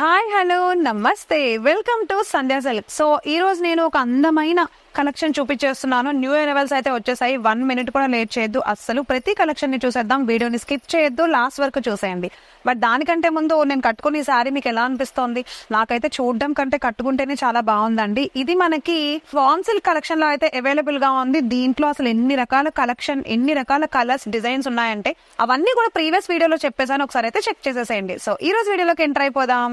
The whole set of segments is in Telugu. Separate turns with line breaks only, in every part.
హాయ్ హలో నమస్తే. Welcome to Sandhya silk so ఈ రోజు నేను ఒక అందమైన కలెక్షన్ చూపించేస్తున్నాను. న్యూ అరైవల్స్ అయితే వచ్చేసాయి. వన్ మినిట్ కూడా లేట్ చేయొద్దు. అస్సలు ప్రతి కలెక్షన్ని చూసేద్దాం. వీడియోని స్కిప్ చేయొద్దు. లాస్ట్ వరకు చూసేయండి. బట్ దానికంటే ముందు నేను కట్టుకుని ఈ శారీ మీకు ఎలా అనిపిస్తోంది? నాకైతే చూడడం కంటే కట్టుకుంటేనే చాలా బాగుందండి. ఇది మనకి ఫామ్ సిల్క్ కలెక్షన్లో అయితే అవైలబుల్గా ఉంది. దీంట్లో అసలు ఎన్ని రకాల కలెక్షన్ ఎన్ని రకాల కలర్స్ డిజైన్స్ ఉన్నాయంటే అవన్నీ కూడా ప్రీవియస్ వీడియోలో చెప్పేసాను ఒకసారి అయితే చెక్ చేసేసేయండి. సో ఈ రోజు వీడియోలోకి ఎంటర్ అయిపోదాం.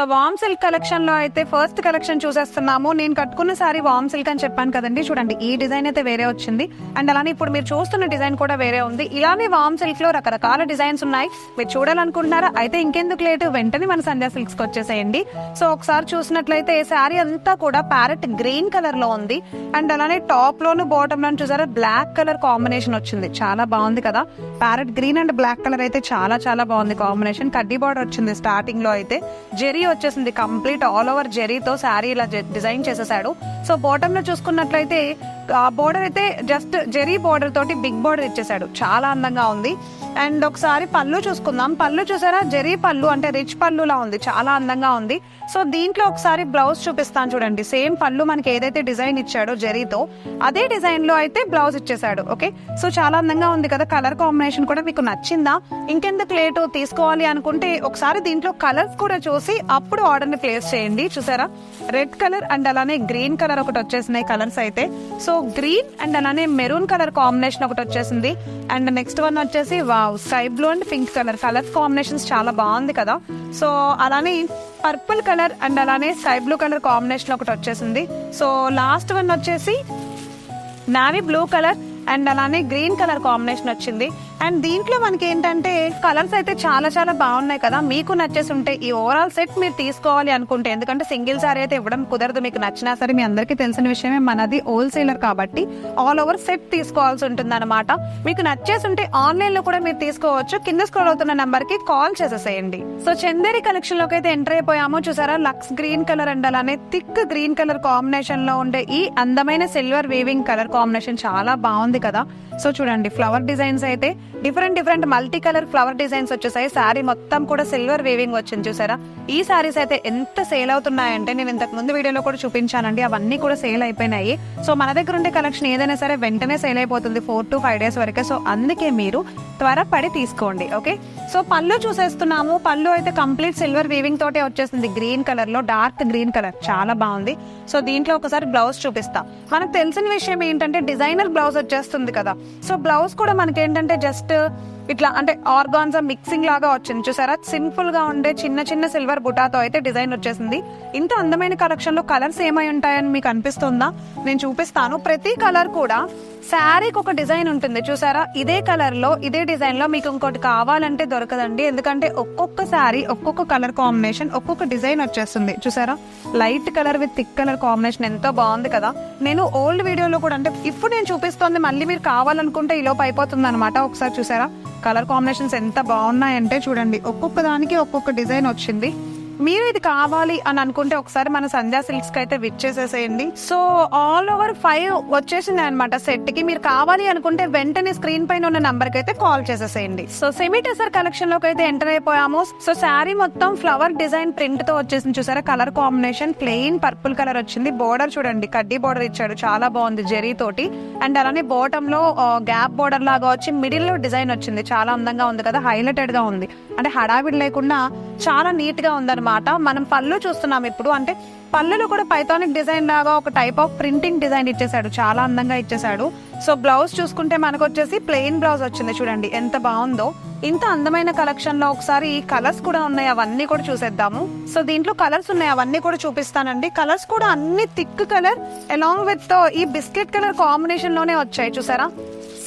సో వామ్ సిల్క్ కలెక్షన్లో అయితే ఫస్ట్ కలెక్షన్ చూసేస్తున్నాము. నేను కట్టుకున్న సారీ వామ్ సిల్క్ అని చెప్పాను కదండి. చూడండి ఈ డిజైన్ అయితే వేరే వచ్చింది. అండ్ అలానే ఇప్పుడు మీరు చూస్తున్న డిజైన్ కూడా వేరే ఉంది. ఇలానే వామ్ సిల్క్లో రకరకాల డిజైన్స్ ఉన్నాయి. మీరు చూడాలనుకుంటున్నారా? అయితే ఇంకెందుకు లేటు? వెంటనే మన సంధ్యా సిల్క్స్కి వచ్చేసేయండి. సో ఒకసారి చూసినట్లయితే సారీ అంతా కూడా ప్యారెట్ గ్రీన్ కలర్లో ఉంది. అండ్ అలానే టాప్ లోను బాటమ్ లోను చూసారా? బ్లాక్ కలర్ కాంబినేషన్ వచ్చింది. చాలా బాగుంది కదా. Parrot green and black colour అయితే చాలా చాలా బాగుంది కాంబినేషన్ కడ్డీ బార్డర్ వచ్చింది స్టార్టింగ్లో అయితే. జెరీ వచ్చేసింది. కంప్లీట్ ఆల్ ఓవర్ జెరీతో శారీ ఇలా డిజైన్ చేసేసాడు. సో బాటమ్లో చూసుకున్నట్లయితే బోర్డర్ అయితే జస్ట్ జెరీ బోర్డర్ తోటి బిగ్ బోర్డర్ ఇచ్చేసాడు. చాలా అందంగా ఉంది. అండ్ ఒకసారి పళ్ళు చూసుకుందాం. పళ్ళు చూసారా? జెరీ పళ్ళు అంటే రిచ్ పళ్ళులా ఉంది. చాలా అందంగా ఉంది. సో దీంట్లో ఒకసారి బ్లౌజ్ చూపిస్తాను చూడండి. సేమ్ పళ్ళు మనకి ఏదైతే డిజైన్ ఇచ్చాడో జెరీతో అదే డిజైన్లో అయితే బ్లౌజ్ ఇచ్చేసాడు. ఓకే సో చాలా అందంగా ఉంది కదా. కలర్ కాంబినేషన్ కూడా మీకు నచ్చిందా? ఇంకెందుకు లేటు? తీసుకోవాలి అనుకుంటే ఒకసారి దీంట్లో కలర్స్ కూడా చూసి అప్పుడు ఆర్డర్ని ప్లేస్ చేయండి. చూసారా? రెడ్ కలర్ అండ్ అలానే గ్రీన్ కలర్ ఒకటి వచ్చేసినాయి కలర్స్ అయితే. సో గ్రీన్ అండ్ అలానే మెరూన్ కలర్ కాంబినేషన్ ఒకటి వచ్చేసింది. అండ్ నెక్స్ట్ వన్ వచ్చేసి wow sky blue and pink colour. Colour combinations చాలా బాగుంది కదా. సో అలానే పర్పుల్ కలర్ అండ్ అలానే స్కై బ్లూ కలర్ కాంబినేషన్ ఒకటి వచ్చేసింది. సో లాస్ట్ వన్ వచ్చేసి నావీ బ్లూ కలర్ అండ్ అలానే గ్రీన్ కలర్ కాంబినేషన్ వచ్చింది. అండ్ దీంట్లో మనకి ఏంటంటే కలర్స్ అయితే చాలా చాలా బాగున్నాయి కదా. మీకు నచ్చేసి ఉంటే ఈ ఓవరాల్ సెట్ మీరు తీసుకోవాలి అనుకుంటే ఎందుకంటే సింగిల్ సారీ అయితే ఇవ్వడం కుదరదు. మీకు నచ్చినా సరే మీ అందరికీ తెలిసిన విషయమే మనది హోల్సేలర్ కాబట్టి ఆల్ ఓవర్ సెట్ తీసుకోవాల్సి ఉంటుంది అనమాట మీకు నచ్చేసి ఉంటే ఆన్లైన్లో కూడా మీరు తీసుకోవచ్చు. కింద స్క్రోల్ అవుతున్న నంబర్కి కాల్ చేసేసేయండి. సో చందేరి కలెక్షన్లోకి అయితే ఎంటర్ అయిపోయాము. చూసారా? లక్స్ గ్రీన్ కలర్ అండ్ అలానే థిక్ గ్రీన్ కలర్ కాంబినేషన్లో ఉండే ఈ అందమైన సిల్వర్ వీవింగ్ కలర్ కాంబినేషన్ చాలా బాగుంది కదా. సో చూడండి ఫ్లవర్ డిజైన్స్ అయితే different different multi colour flower designs వచ్చేసాయి. శారీ మొత్తం కూడా సిల్వర్ వేవింగ్ వచ్చింది చూసారా? ఈ శారీస్ అయితే ఎంత సేల్ అవుతున్నాయంటే నేను ఇంతకు ముందు వీడియోలో కూడా చూపించానండి. అవన్నీ కూడా సేల్ అయిపోయినాయి. సో మన దగ్గర ఉండే కలెక్షన్ ఏదైనా సరే వెంటనే సేల్ అయిపోతుంది ఫోర్ టు ఫైవ్ డేస్ వరకే. సో అందుకే మీరు త్వరపడి తీసుకోండి ఓకే సో పళ్ళు చూసేస్తున్నాము. పళ్ళు అయితే కంప్లీట్ సిల్వర్ వీవింగ్ తోటే వచ్చేసింది. గ్రీన్ కలర్లో డార్క్ గ్రీన్ కలర్ చాలా బాగుంది. సో దీంట్లో ఒకసారి బ్లౌజ్ చూపిస్తా. మనకు తెలిసిన విషయం ఏంటంటే డిజైనర్ బ్లౌజ్ వచ్చేస్తుంది కదా. సో బ్లౌజ్ కూడా మనకేంటంటే జస్ట్ జస్ట్ ఇట్లా అంటే ఆర్గాన్స్ మిక్సింగ్ లాగా వచ్చింది. చూసారా? సింపుల్గా ఉండే చిన్న చిన్న సిల్వర్ బుటాతో అయితే డిజైన్ వచ్చేసింది. ఇంత అందమైన కలెక్షన్లో కలర్స్ ఏమై ఉంటాయని మీకు అనిపిస్తుందా? నేను చూపిస్తాను. ప్రతి కలర్ కూడా శారీకి ఒక డిజైన్ ఉంటుంది. చూసారా? ఇదే కలర్లో ఇదే డిజైన్లో మీకు ఇంకోటి కావాలంటే దొరకదండి. ఎందుకంటే ఒక్కొక్క శారీ ఒక్కొక్క కలర్ కాంబినేషన్ ఒక్కొక్క డిజైన్ వచ్చేస్తుంది. చూసారా? Light colour with thick colour combination ఎంతో బాగుంది కదా? నేను ఓల్డ్ వీడియోలో కూడా అంటే ఇప్పుడు నేను చూపిస్తోంది మళ్ళీ మీరు కావాలనుకుంటే ఈ లోపు అయిపోతుంది అనమాట ఒకసారి చూసారా? కలర్ కాంబినేషన్స్ ఎంత బాగున్నాయంటే చూడండి. ఒక్కొక్క దానికి ఒక్కొక్క డిజైన్ వచ్చింది. మీరు ఇది కావాలి అని అనుకుంటే ఒకసారి మన సంధ్యా సిల్క్స్కి అయితే విచ్ చేసేసేయండి. సో ఆల్ ఓవర్ ఫైవ్ వచ్చేసింది అనమాట సెట్కి మీరు కావాలి అనుకుంటే వెంటనే స్క్రీన్ పైన ఉన్న నంబర్కి అయితే కాల్ చేసేసేయండి. సో సెమీ టెసర్ కలెక్షన్లోకి అయితే ఎంటర్ అయిపోయాము. సో శారీ మొత్తం ఫ్లవర్ డిజైన్ ప్రింట్తో వచ్చేసింది. చూసారా? Colour combination plain purple colour వచ్చింది. బోర్డర్ చూడండి. కడ్డీ బోర్డర్ ఇచ్చాడు. చాలా బాగుంది జెరీ తోటి. అండ్ అలానే బాటమ్లో గ్యాప్ బోర్డర్ లాగా వచ్చి మిడిల్లో డిజైన్ వచ్చింది. చాలా అందంగా ఉంది కదా. హైలైటెడ్గా ఉంది. అంటే హడావిడి లేకుండా చాలా నీట్గా ఉంది అనమాట మనం పళ్ళు చూస్తున్నాం ఇప్పుడు. అంటే పళ్ళులో కూడా పైథానిక్ డిజైన్ లాగా ఒక టైప్ ఆఫ్ ప్రింటింగ్ డిజైన్ ఇచ్చేసాడు చాలా అందంగా ఇచ్చేసాడు సో బ్లౌజ్ చూసుకుంటే మనకు వచ్చేసి ప్లెయిన్ బ్లౌజ్ వచ్చింది చూడండి. ఎంత బాగుందో. ఇంత అందమైన కలెక్షన్లో ఒకసారి కలర్స్ కూడా ఉన్నాయి. అవన్నీ కూడా చూసేద్దాము. సో దీంట్లో కలర్స్ ఉన్నాయి. అవన్నీ కూడా చూపిస్తానండి. కలర్స్ కూడా అన్ని థిక్ కలర్ అలాంగ్ విత్ ఈ బిస్కెట్ కలర్ కాంబినేషన్లోనే వచ్చాయి. చూసారా?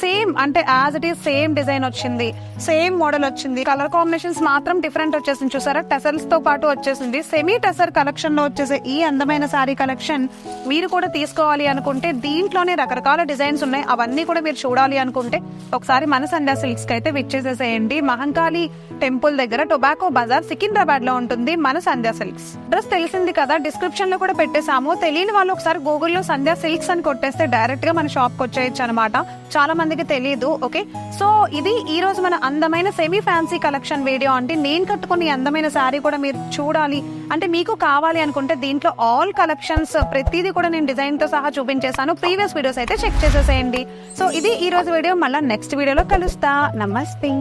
సేమ్ అంటే as it is same design వచ్చింది సేమ్ మోడల్ వచ్చింది. కలర్ కాంబినేషన్స్ మాత్రం డిఫరెంట్ వచ్చేసింది. చూసారా? టెసల్స్తో పాటు వచ్చేసింది. సెమీ టెసర్ కలెక్షన్లో వచ్చేసే ఈ అందమైన శారీ కలెక్షన్ మీరు కూడా తీసుకోవాలి అనుకుంటే దీంట్లోనే రకరకాల డిజైన్స్ ఉన్నాయి. అవన్నీ కూడా మీరు చూడాలి అనుకుంటే ఒకసారి మన సంధ్యా సిల్క్స్కి అయితే విచ్చేసేసేయండి. మహంకాళి టెంపుల్ దగ్గర టొబాకో బజార్ సికింద్రాబాద్లో ఉంటుంది మన సంధ్యా సిల్క్స్ అడ్రస్ తెలిసింది కదా డిస్క్రిప్షన్లో కూడా పెట్టేశాము. తెలియని వాళ్ళు ఒకసారి గూగుల్లో సంధ్యా సిల్క్స్ అని కొట్టేస్తే డైరెక్ట్గా మన షాప్కి వచ్చేయచ్చు అనమాట చాలా మంది మందికి తెలియదు ఓకే? సో ఇది ఈ రోజు మన అందమైన సెమీ ఫ్యాన్సీ కలెక్షన్ వీడియో అంటే నేను కట్టుకున్న అందమైన శారీ కూడా మీరు చూడాలి. అంటే మీకు కావాలి అనుకుంటే దీంట్లో ఆల్ కలెక్షన్స్ ప్రతిదీ కూడా నేను డిజైన్తో సహా చూపించేశాను. ప్రీవియస్ వీడియోస్ అయితే చెక్ చేసేసేయండి. సో ఇది ఈ రోజు వీడియో మళ్ళీ నెక్స్ట్ వీడియోలో కలుస్తా. నమస్తే.